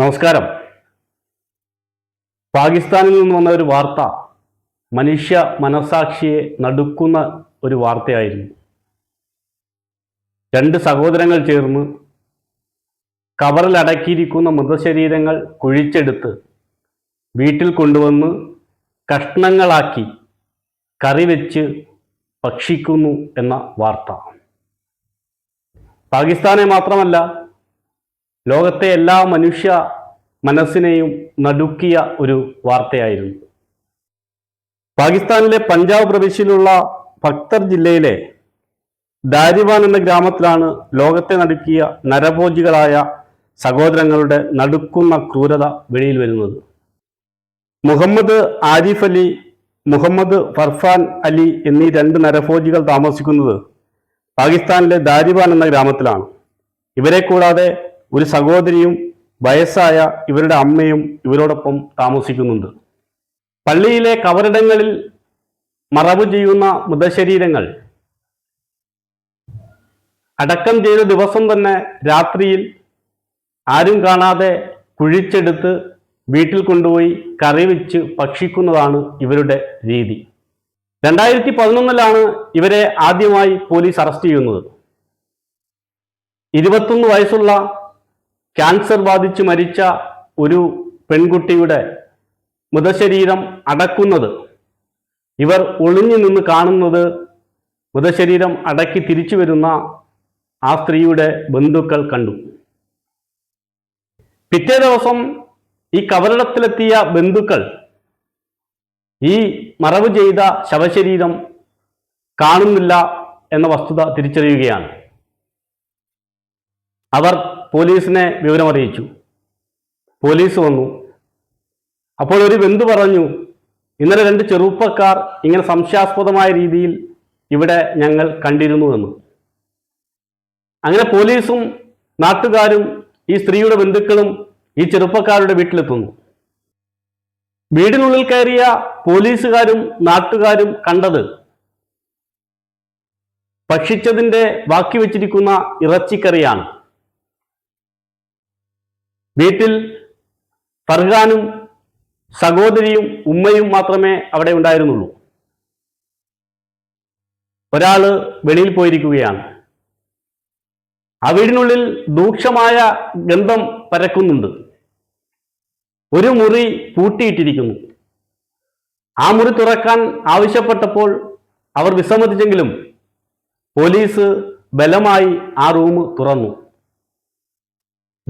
നമസ്കാരം. പാകിസ്ഥാനിൽ നിന്ന് വന്ന ഒരു വാർത്ത മനുഷ്യ മനസാക്ഷിയെ നടുക്കുന്ന ഒരു വാർത്തയായിരുന്നു. രണ്ട് സഹോദരങ്ങൾ ചേർന്ന് കവറിൽ അടക്കിയിരിക്കുന്ന മൃതശരീരങ്ങൾ കുഴിച്ചെടുത്ത് വീട്ടിൽ കൊണ്ടുവന്ന് കഷ്ണങ്ങളാക്കി കറി വെച്ച് ഭക്ഷിക്കുന്നു എന്ന വാർത്ത. പാകിസ്ഥാനെ മാത്രമല്ല ലോകത്തെ എല്ലാ മനുഷ്യ മനസ്സിനെയും നടുക്കിയ ഒരു വാർത്തയായിരുന്നു. പാകിസ്ഥാനിലെ പഞ്ചാബ് പ്രവിശ്യയിലുള്ള ഭക്തർ ജില്ലയിലെ ദാരിവാൻ എന്ന ഗ്രാമത്തിലാണ് ലോകത്തെ നടുക്കിയ നരഭോജികളായ സഹോദരങ്ങളുടെ നടുക്കുന്ന ക്രൂരത വെളിയിൽ വരുന്നത്. മുഹമ്മദ് ആരിഫ് അലി മുഹമ്മദ് ഫർഫാൻ അലി എന്നീ രണ്ട് നരഭോജികൾ താമസിക്കുന്നത് പാകിസ്ഥാനിലെ ദാരിവാൻ എന്ന ഗ്രാമത്തിലാണ്. ഇവരെ കൂടാതെ ഒരു സഹോദരിയും വയസ്സായ ഇവരുടെ അമ്മയും ഇവരോടൊപ്പം താമസിക്കുന്നുണ്ട്. പള്ളിയിലെ കവറിടങ്ങളിൽ മറവ് ചെയ്യുന്ന മൃതശരീരങ്ങൾ അടക്കം ചെയ്ത ദിവസം തന്നെ രാത്രിയിൽ ആരും കാണാതെ കുഴിച്ചെടുത്ത് വീട്ടിൽ കൊണ്ടുപോയി കറി വെച്ച് ഭക്ഷിക്കുന്നതാണ് ഇവരുടെ രീതി. രണ്ടായിരത്തി പതിനൊന്നിലാണ് ഇവരെ ആദ്യമായി പോലീസ് അറസ്റ്റ് ചെയ്യുന്നത്. ഇരുപത്തൊന്ന് വയസ്സുള്ള ക്യാൻസർ ബാധിച്ച് മരിച്ച ഒരു പെൺകുട്ടിയുടെ മൃതശരീരം അടക്കുന്നത്. ഇവർ ഒളിഞ്ഞു നിന്ന് കാണുന്നത് മൃതശരീരം അടക്കി തിരിച്ചു വരുന്ന ആ സ്ത്രീയുടെ ബന്ധുക്കൾ കണ്ടു. പിറ്റേ ദിവസം ഈ കബറിടത്തിലെത്തിയ ബന്ധുക്കൾ ഈ മറവ് ചെയ്ത ശവശരീരം കാണുന്നില്ല എന്ന വസ്തുത തിരിച്ചറിയുകയാണ്. അവർ പോലീസിനെ വിവരമറിയിച്ചു. പോലീസ് വന്നു. അപ്പോൾ ഒരു ബന്ധു പറഞ്ഞു ഇന്നലെ രണ്ട് ചെറുപ്പക്കാർ ഇങ്ങനെ സംശയാസ്പദമായ രീതിയിൽ ഇവിടെ ഞങ്ങൾ കണ്ടിരുന്നു എന്ന്. അങ്ങനെ പോലീസും നാട്ടുകാരും ഈ സ്ത്രീയുടെ ബന്ധുക്കളും ഈ ചെറുപ്പക്കാരുടെ വീട്ടിലെത്തുന്നു. വീടിനുള്ളിൽ കയറിയ പോലീസുകാരും നാട്ടുകാരും കണ്ടത് ഭക്ഷിച്ചതിന്റെ ബാക്കി വെച്ചിരിക്കുന്ന ഇറച്ചിക്കറിയാണ്. വീട്ടിൽ ഫർഹാനും സഹോദരിയും ഉമ്മയും മാത്രമേ അവിടെ ഉണ്ടായിരുന്നുള്ളൂ. ഒരാൾ വെളിയിൽ പോയിരിക്കുകയാണ്. ആ വീടിനുള്ളിൽ രൂക്ഷമായ ഗന്ധം പരക്കുന്നുണ്ട്. ഒരു മുറി പൂട്ടിയിട്ടിരിക്കുന്നു. ആ മുറി തുറക്കാൻ ആവശ്യപ്പെട്ടപ്പോൾ അവർ വിസമ്മതിച്ചെങ്കിലും പോലീസ് ബലമായി ആ റൂം തുറന്നു.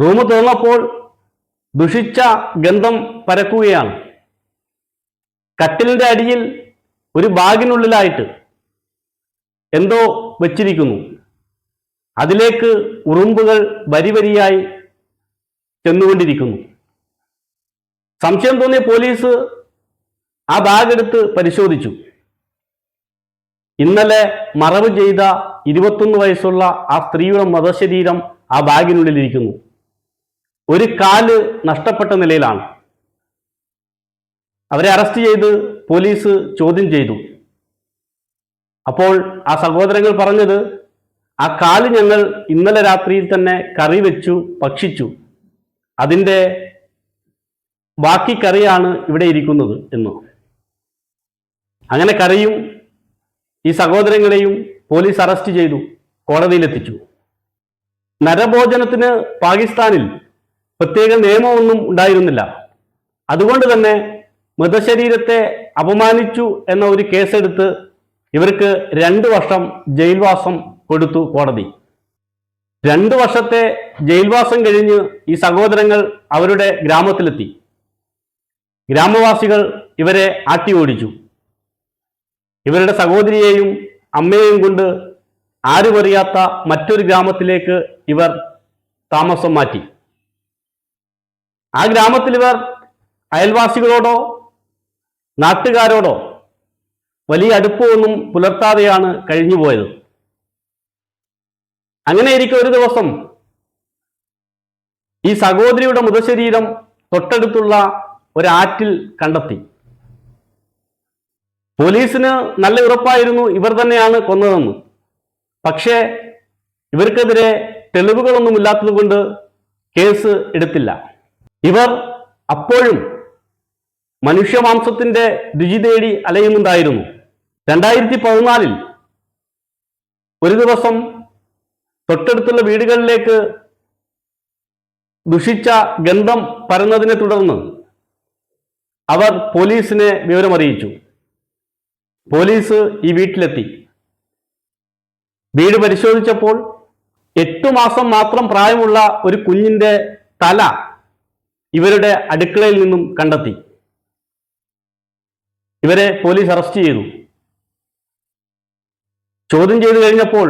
റൂം തുറന്നപ്പോൾ ദുഷിച്ച ഗന്ധം പരക്കുകയാണ്. കട്ടിലിന്റെ അടിയിൽ ഒരു ബാഗിനുള്ളിലായിട്ട് എന്തോ വച്ചിരിക്കുന്നു. അതിലേക്ക് ഉറുമ്പുകൾ വരിവരിയായി ചെന്നുകൊണ്ടിരിക്കുന്നു. സംശയം തോന്നിയ പോലീസ് ആ ബാഗ് എടുത്ത് പരിശോധിച്ചു. ഇന്നലെ മറവ് ചെയ്ത ഇരുപത്തൊന്ന് വയസ്സുള്ള ആ സ്ത്രീയുടെ മൃതശരീരം ആ ബാഗിനുള്ളിലിരിക്കുന്നു. ഒരു കാൽ നഷ്ടപ്പെട്ട നിലയിലാണ്. അവരെ അറസ്റ്റ് ചെയ്ത് പോലീസ് ചോദ്യം ചെയ്തു. അപ്പോൾ ആ സഹോദരങ്ങൾ പറഞ്ഞത് ആ കാൽ ഞങ്ങൾ ഇന്നലെ രാത്രിയിൽ തന്നെ കറി വെച്ചു ഭക്ഷിച്ചു. അതിന്റെ ബാക്കി കറിയാണ് ഇവിടെ ഇരിക്കുന്നത് എന്ന്. അങ്ങനെ കറിയും ഈ സഹോദരങ്ങളെയും പോലീസ് അറസ്റ്റ് ചെയ്തു കോടതിയിലെത്തിച്ചു. നരഭോജനത്തിന് പാകിസ്ഥാനിൽ പ്രത്യേക നിയമമൊന്നും ഉണ്ടായിരുന്നില്ല. അതുകൊണ്ട് തന്നെ മൃതശരീരത്തെ അപമാനിച്ചു എന്ന ഒരു കേസെടുത്ത് ഇവർക്ക് രണ്ട് വർഷം ജയിൽവാസം കൊടുത്തു കോടതി. രണ്ട് വർഷത്തെ ജയിൽവാസം കഴിഞ്ഞ് ഈ സഹോദരങ്ങൾ അവരുടെ ഗ്രാമത്തിലെത്തി. ഗ്രാമവാസികൾ ഇവരെ ആട്ടി ഓടിച്ചു. ഇവരുടെ സഹോദരിയെയും അമ്മയെയും കൊണ്ട് ആരുമറിയാത്ത മറ്റൊരു ഗ്രാമത്തിലേക്ക് ഇവർ താമസം മാറ്റി. ആ ഗ്രാമത്തിൽ ഇവർ അയൽവാസികളോടോ നാട്ടുകാരോടോ വലിയ അടുപ്പമൊന്നും പുലർത്താതെയാണ് കഴിഞ്ഞു പോയത്. അങ്ങനെ ഇരിക്കെ ഒരു ദിവസം ഈ സഹോദരിയുടെ മൃതശരീരം തൊട്ടടുത്തുള്ള ഒരാറ്റിൽ കണ്ടെത്തി. പോലീസിന് നല്ല ഉറപ്പായിരുന്നു ഇവർ തന്നെയാണ് കൊന്നതെന്ന്. പക്ഷേ ഇവർക്കെതിരെ തെളിവുകളൊന്നും ഇല്ലാത്തതുകൊണ്ട് കേസ് എടുത്തില്ല. ഇവർ അപ്പോഴും മനുഷ്യമാംസത്തിന്റെ രുചി തേടി അലയുന്നുണ്ടായിരുന്നു. രണ്ടായിരത്തി പതിനാലിൽ ഒരു ദിവസം തൊട്ടടുത്തുള്ള വീടുകളിലേക്ക് ദുഷിച്ച ഗന്ധം പരന്നതിനെ തുടർന്ന് അവർ പോലീസിനെ വിവരമറിയിച്ചു. പോലീസ് ഈ വീട്ടിലെത്തി. വീട് പരിശോധിച്ചപ്പോൾ എട്ടു മാസം മാത്രം പ്രായമുള്ള ഒരു കുഞ്ഞിന്റെ തല ഇവരുടെ അടുക്കളയിൽ നിന്നും കണ്ടെത്തി. ഇവരെ പോലീസ് അറസ്റ്റ് ചെയ്തു. ചോദ്യം ചെയ്തു കഴിഞ്ഞപ്പോൾ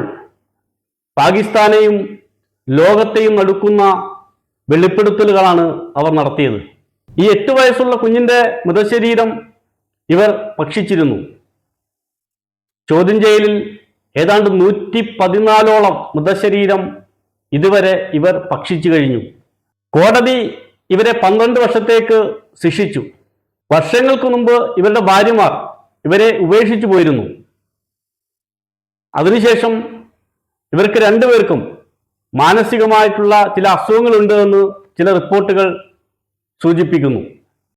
പാകിസ്ഥാനെയും ലോകത്തെയും നടുക്കുന്ന വെളിപ്പെടുത്തലുകളാണ് അവർ നടത്തിയത്. ഈ എട്ട് വയസ്സുള്ള കുഞ്ഞിന്റെ മൃതശരീരം ഇവർ ഭക്ഷിച്ചിരുന്നു. ചോദ്യം ചെയ്യലിൽ ഏതാണ്ട് നൂറ്റി പതിനാലോളം മൃതശരീരം ഇതുവരെ ഇവർ ഭക്ഷിച്ചു കഴിഞ്ഞു. കോടതി ഇവരെ പന്ത്രണ്ട് വർഷത്തേക്ക് ശിക്ഷിച്ചു. വർഷങ്ങൾക്ക് മുമ്പ് ഇവരുടെ ഭാര്യമാർ ഇവരെ ഉപേക്ഷിച്ചു പോയിരുന്നു. അതിനുശേഷം ഇവർക്ക് രണ്ടുപേർക്കും മാനസികമായിട്ടുള്ള ചില അസുഖങ്ങളുണ്ട് എന്ന് ചില റിപ്പോർട്ടുകൾ സൂചിപ്പിക്കുന്നു.